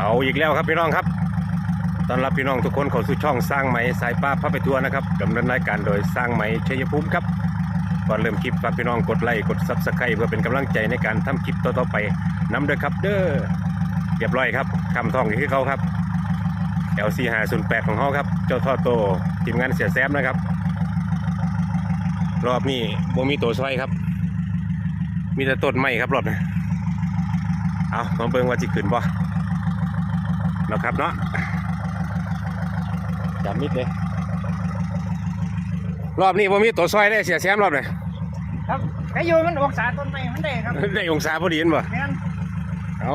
เอาอีกแล้วครับพี่น้องครับตอนรับพี่น้องทุกคนเข้าสู่ช่องสร้างไหมสายป้าพระไปทัวร์นะครับดำเนินรายการโดยสร้างไหมชัยภูมิครับก่อนเริ่มคลิปฝากพี่น้องกดไลค์กดซับสไครต์เพื่อเป็นกำลังใจในการทำคลิปต่อๆไปนำด้วยครับ เด้อเรียบร้อยครับคำท่องที่เขาครับ LC 5 0 8ของเขาครับ เจ้าท่อโตทีมงานเสียแซมนะครับ รอบนี้บ่มีตัวช่วยครับ มีแต่ต้นไม้ครับรอบนี้เอาลองเบิ่งว่าจิขึ้นบ่เนาะครับเนาะจับมิดเลยรอบนี้บ่มีตัวซอยได้เสียแซมรอบนี้ครับไก่ยูมันองศาต้นไม้มันได้ครับได้องศาพอดีเห็นบ่แม่นเอา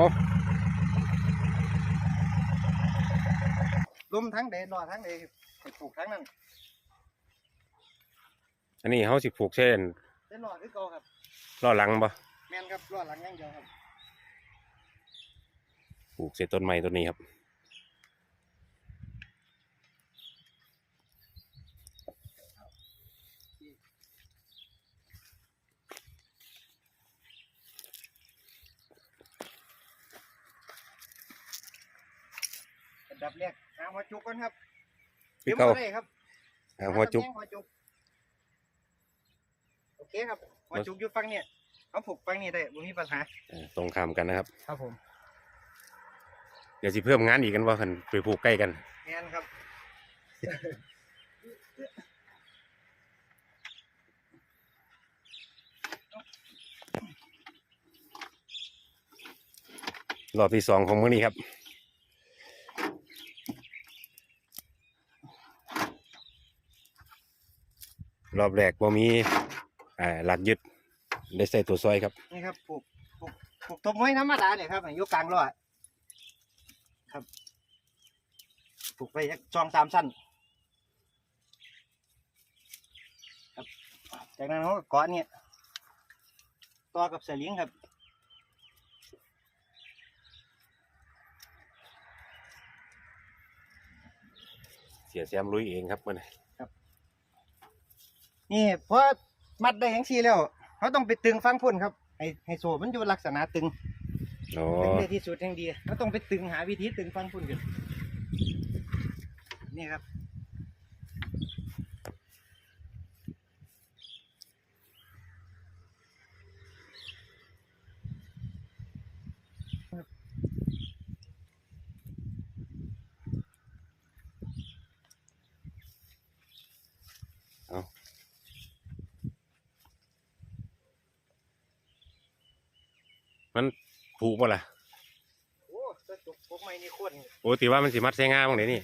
ลุมทั้งเดนรอทั้งเดไปปลูกทั้งนั้นอันนี้เขาสิผูกเช่นเดนรอคือเก่าครับล้อหลังบ่แม่นครับรอหลังอย่างเดียวครับผูกเส้นต้นไม้ต้นนี้ครับ อันดับแรกหาหัวจุกก่อนครับพี่เก่าตรียมบ่ได้ครับหาหัวจุกหาตำแหน่งหัวจุก โอเคครับ หัวจุกอยู่ฝั่งเนี่ยเขาผูกฝั่งนี้ได้บ่มีปัญหา เออตรงข้ามกันนะครับ ครับผมเดี๋ยวสิเพิ่มงานอีกกันว่าคันไปผูกใกล้กัน แม่นครับ รอบที่สองของมื้อนี้ครับ รอบแรกบ่มีอ่าหลักยึดได้ใส่ตัวซอยครับ นี่ครับปลูกปลูกปลูกต้นไม้ธรรมดาเนี่ยครับอยู่กลางรั้วครับปลูกไปสักสองสามสั้นครับจากนั้นเขาก็เกาะเนี่ยต่อกับสลิงครับเสียแซมลุยเองครับมัน นี่เพราะมัดได้อย่างซี่แล้วเขาต้องไปตึงฟังพุ่นครับให้ให้โซ่มันอยู่ลักษณะตึงอ๋อตึงได้ที่สุดแห่งดีเขาต้องไปตึงหาวิธีตึงฟังพุ่นกันนี่ครับ มัน ผูกบ่ล่ะโอ้กระจกพวกไม้นี่โคตรโอ้ตีว่ามันสิมัดใส่งาบ้างเดี๋ยวนี้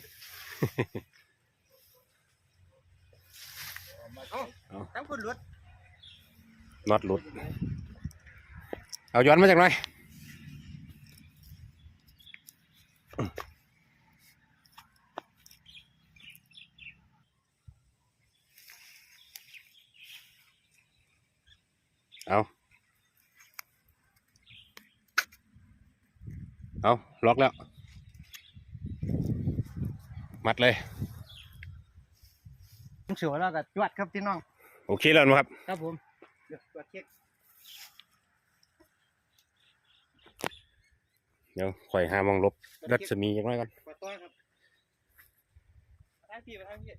เอ้าเอาทั้งคุณรถน็อตหลุด เอาย้อนมาจากหน่อยเอา เอาล็อกแล้ว มัดเลยเสือแล้วก็จวดครับพี่น้อง โอเคแล้วนะครับ ครับผมเดี๋ยวจวดเช็คเดี๋ยวข่อยหามองลบ รัศมีอย่างน้อยก่อนจวดต้อยครับทางพี่ไปทางพี่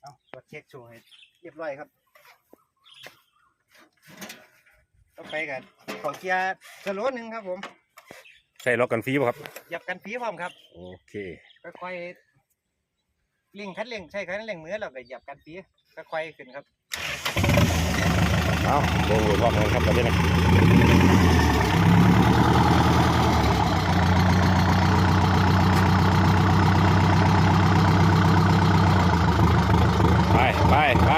เอาจวดเช็คโชว์ให้เรียบร้อยครับ ต่อไปกันขอเกียร์สโลว์หนึ่งครับผมใส่ล็อกกันฟรีป่ะครับ หยับกันผีพร้อมครับโอเคค่อยๆเร่งคัดเร่งใช่คัดเร่งมือแล้วก็หยับกันผีค่อยๆขึ้นครับเอาลงรอบกันครับตอนนี้นะไปไปไป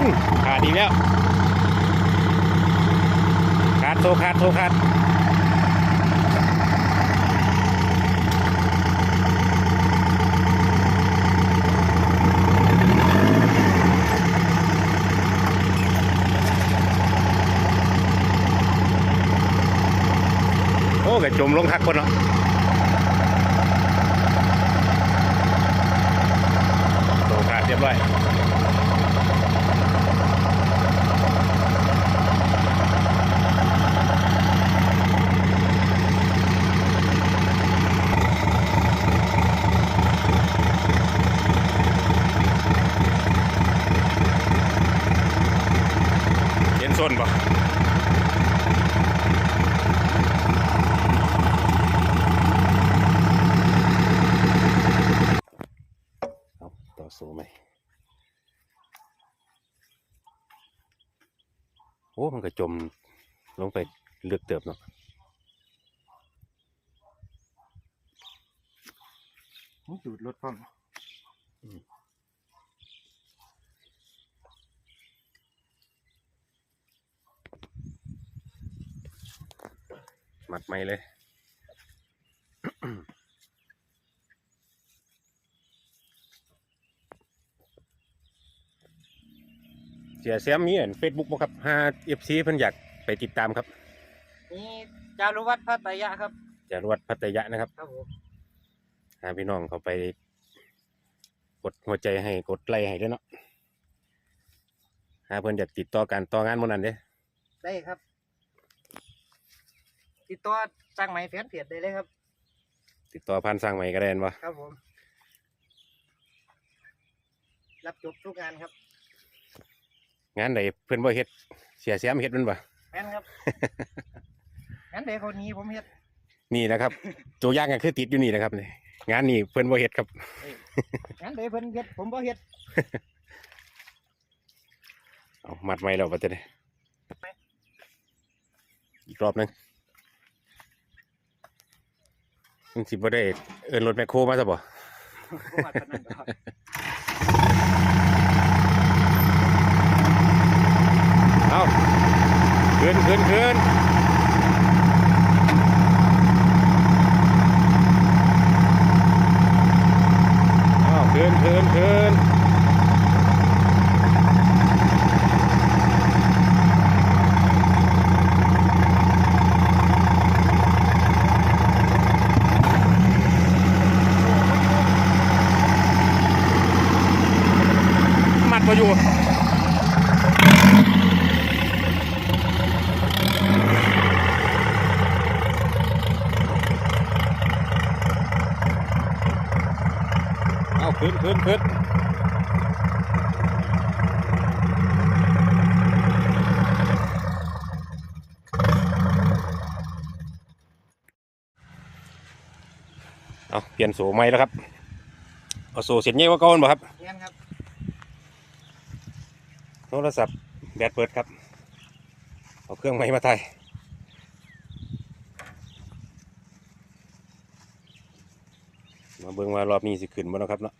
อื้อขาด อีกแล้วขาดโทขาดโทขาดโอ้กจมลงคักคนเนาะบร้อยเห็นส้นปะเอาต่อสู้ไหมโอ้ มันก็จมลงไปลึกเติบเนาะนี่จูดรถพร้อมมัดไม่เลย สียแซมมีเฟซบุ๊กบ่ครับหาเอฟซีเพิ่นอยากไปติดตามครับนี่จารุวัฒน์พัตยะครับจารวดพัทยะนะครับครับผมหาพี่น้องเขาไป กดหัวใจให้กดไลค์ให้ด้วยเนาะหาเพิ่นอยากติดต่อการต่องานหมื้นั้นเด้ได้ครับ ติดต่อจ้างไหมแฟนเพจได้เลยครับ ติดต่อผ่านสร้างใหม่ก็ได้แม่นบ่ครับผม รับจบทุกงานครับ งานใดเพิ่นบ่เฮ็ดเสียแซมเฮ็ดมันบ่ แม่นครับ งั้นเดี๋ยวคนนี้ผมเฮ็ดนี่นะครับ ตัวอย่างก็คือติดอยู่นี่นะครับนี่งานนี้เพิ่นบ่เฮ็ดครับ งั้นเดี๋ยวเพิ่นเฮ็ดผมบ่เฮ็ดเอามัดไว้แล้วบัดนี้อีกรอบหนึงมันสิบ่ได้เอิ้นรถแมคโครมาซะบ่ ผมว่าปานนั้นครับเอา ขึ้นขึ้นขึ้นเอาขึ้นขึ้นขึ้นมัดมาอยู่ เอา ขึ้นขึ้นขึ้นเอาเปลี่ยนโซ่ใหม่แล้วครับ เอาโซ่เสร็จเงี้ยว่าก่อนบ่ครับแม่นครับ โทรศัพท์แบตเปิดครับ เอาเครื่องใหม่มาไทยมาเบิ่งว่ารอบนี้สิขึ้นบ่เนาะครับเนาะ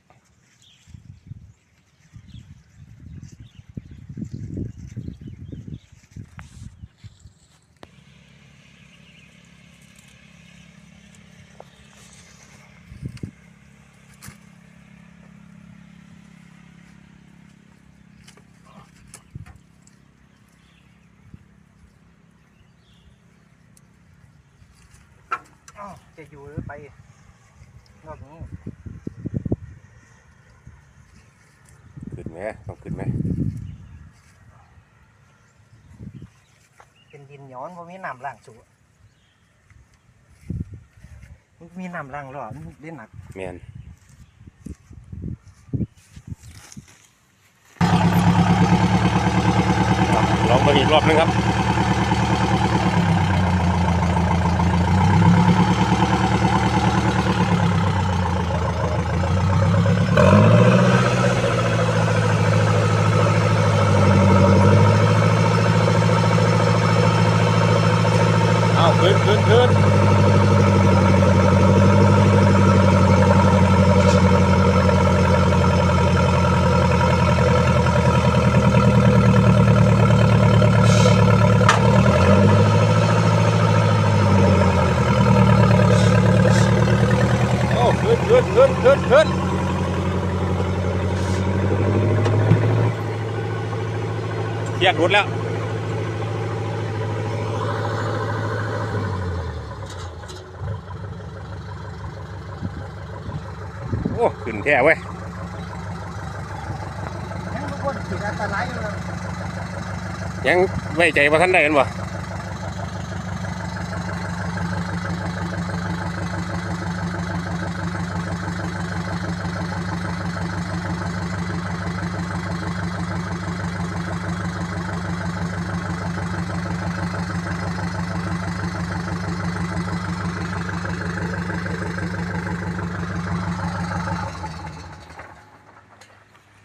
จะอยู่หรือไปรอบนี้ขึ้นไหมต้องขึ้นไหมเป็นดินย้อนบ่มีน้ำล้างสูมันมีน้ำล้างหรอมันเล่นหนักแมนลองไปอีกรอบนึงครับ เอาขึ้นขึ้นขึ้น โอ้ขึ้นขึ้นขึ้นขึ้นขึ้นเที ยกรุดแล้วโอ้ขึ้นแท้เว้ยคนติดอันตรายอยู่แล้วยังไว้ใจว่าท่านได้กันบ่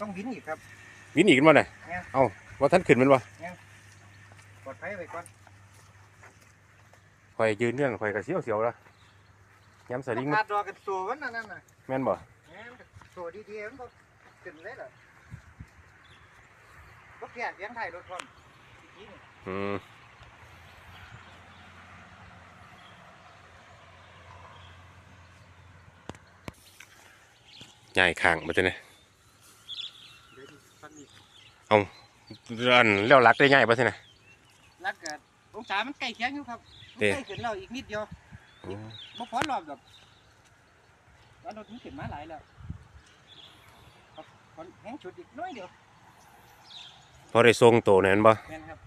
ต้องวินอีกครับ วินอีกกันบ่เนี่ยเนี่ยเอ้าว่าท่านขึ้นแมันบ่ปลอดภัยไว้ก่อนข่อยยืนเนื่องข่อยก็เสียวเสียวๆละย้ำสลิงขาดดอกกันตัววันนั้นน่ะแม่นบ่แม่นตัวดีๆมันก็ขึ้นเลยเหรอรถแก่เสียงไทยรถคนอีกทีนี่อืมใหญ่ข้างมาจะเนี่ยเดี๋ยวดิฟังดิ อันแล้วรักได้ง่ายป่ะสิเนี่ยรักกันองศามันใกล้เคียงอยู่ครับมันเด้ใกล้ขึ้นแล้วอีกนิดเดียวบ่พอรอบดอกว่ารถมันขึ้นมาหลายแล้วครับขอแห้งชุดอีกน้อยเดียวพอได้ทรงโตเนี่ยแม่นบ่แม่นครับ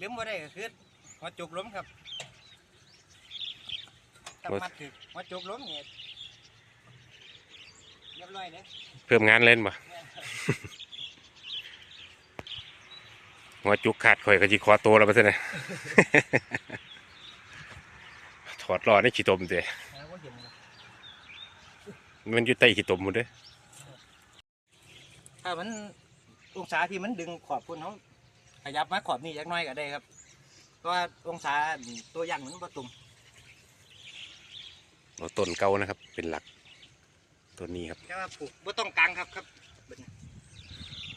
ลืมบ่ได้ก็คือ หัวจุกล้มครับถ้ามัดถึกหัวจุกล้มเนี่ยเรียบร้อยเลยเพิ่มงานเล่นบ่หัวจุกขาดข่อยก็จิขอตัวแล้วป่ะสิเนี่ยถอดรอในขี้ตมเด้แล้วก็เห็นครับมันอยู่ใต้ขี้ตมหมดเด้ถ้ามันองศาที่มันดึงขอบคุณเขาขยับมาขอบนี่จักหน้อยก็ได้ครับ เพราะว่าองศาตัวยันมันประตุ่มเอาต้นเก่านะครับ เป็นหลักตัวนี้ครับ แต่ว่าผูกบ่ต้องกลางครับครับเบิ่ง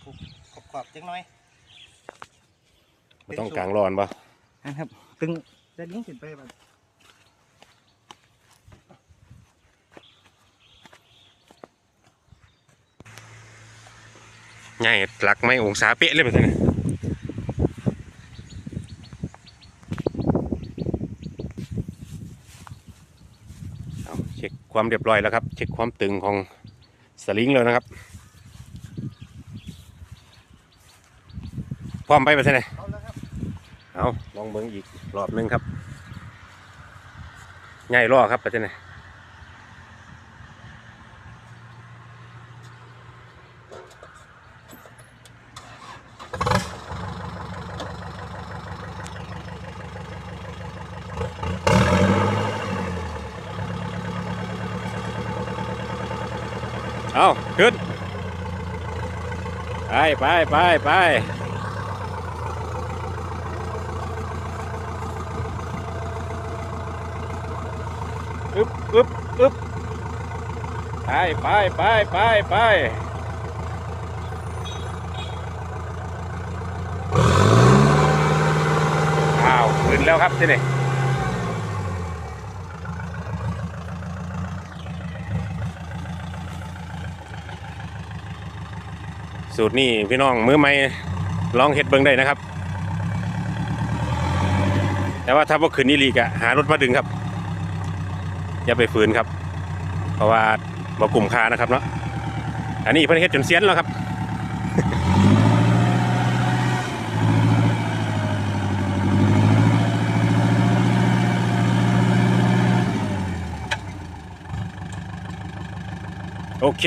ผูกขอบขอบจักหน้อยบ่ต้องกลางร้อนบ่นะครับตึงจะลิงขึ้นไปแบบใหญ่หลักไม่องศาเป๊ะเลยป่ะสิเนี่ยเอาเช็คความเรียบร้อยแล้วครับ เช็คความตึงของสลิงแล้วนะครับ พร้อมไปป่ะสิเนี่ยเอาแล้วครับเอาลองเบิ้งอีกรอบนึงครับง่ายรอครับไปเจ้าไหม เอาขึ้น ไปไปไปไปอึบอึบอึบไปไปไปไปไปอ้าว ขึ้นแล้วครับที่นี่ สูตรนี้พี่น้องมือใหม่ลองเฮ็ดเบิ่งได้นะครับ แต่ว่าถ้าว่าขึ้นนี่ลีกะหารถมาดึงครับ อย่าไปฝืนครับ เพราะว่าบ่กลุ่มคานะครับเนาะอันนี้เพิ่นเฮ็ดจนเสียนแล้วครับโอเค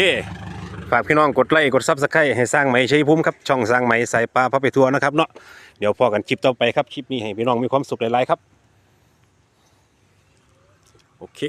ฝากพี่น้องกดไลค์กดซับสไครต์ให้สร้างไหมชัยภูมิครับช่องสร้างไหมสายปลาพระไปทัวร์นะครับเนาะเดี๋ยวพอกันคลิปต่อไปครับคลิปนี้ให้พี่น้องมีความสุขหลายๆครับโอเค